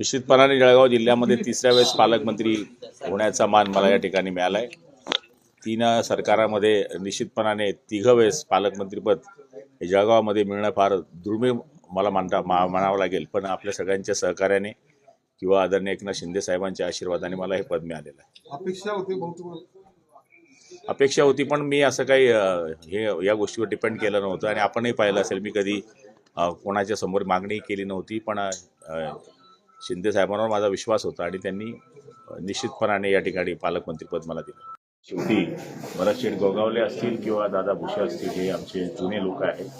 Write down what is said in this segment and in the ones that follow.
निश्चितपणाने जळगाव जिल्ह्यामध्ये तिसऱ्या वेळेस पालकमंत्री होण्याचा मान मला या ठिकाणी मिळाला आहे तीन सरकारामध्ये निश्चितपणाने तिघं वेळेस पालकमंत्रीपद हे जळगावामध्ये मिळणं फार दुर्मिळ मला मानता मा म्हणावं लागेल. पण आपल्या सगळ्यांच्या सहकार्याने किंवा आदरणीय एकनाथ शिंदे साहेबांच्या आशीर्वादाने मला हे पद मिळालेलं आहे. अपेक्षा होती अपेक्षा होती पण मी असं काही हे या गोष्टीवर डिपेंड केलं नव्हतं आणि आपणही पाहिलं असेल मी कधी कोणाच्या समोर मागणी केली नव्हती पण शिंदे साहेबांवर माझा विश्वास होता आणि त्यांनी निश्चितपणाने या ठिकाणी पालकमंत्रीपद मला दिलं. शेवटी भरतशेठ गोगावले असतील किंवा दादा भुसे असतील हे आमचे जुने लोक आहेत.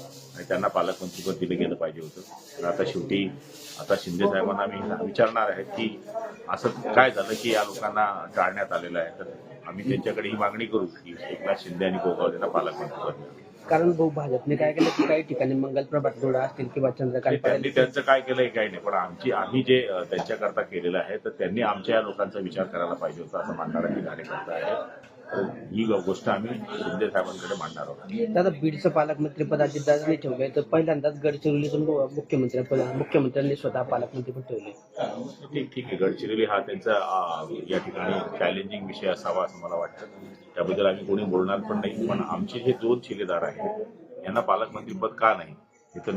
आणि त्यांना पालकमंत्रीपद दिलं गेलं पाहिजे होतं. तर आता शेवटी आता शिंदे साहेबांना मी विचारणार आहे की असं काय झालं की या लोकांना टाळण्यात आलेलं आहे? तर आम्ही त्यांच्याकडे ही मागणी करू की एकनाथ शिंदे आणि गोगावलेला पालकमंत्रीपद. कारण भाऊ भाजपने काय केलं की काही ठिकाणी मंगल प्रभात जोडा असतील किंवा चंद्रकांत त्यांनी त्यांचं काय केलंय काही नाही. पण आमची आम्ही जे त्यांच्याकरता केलेलं आहे तर त्यांनी आमच्या या लोकांचा विचार करायला पाहिजे होता असं मानणारा कार्यकर्ता आहे. ही गोष्ट आम्ही शिंदे साहेबांकडे मांडणार आहोत. दादा बीडचं पालकमंत्रीपद अजितदादांनी ठेवलंय तर पहिल्यांदाच गडचिरोलीतून मुख्यमंत्री मुख्यमंत्र्यांनी स्वतः पालकमंत्रीपद ठेवले. ठीक ठीक आहे. गडचिरोली हा त्यांचा या ठिकाणी चॅलेंजिंग विषय असावा असं मला वाटतं. त्याबद्दल आम्ही कोणी बोलणार पण नाही. पण आमचे जे दोन शिलेदार आहेत यांना पालकमंत्रीपद का नाही हे तर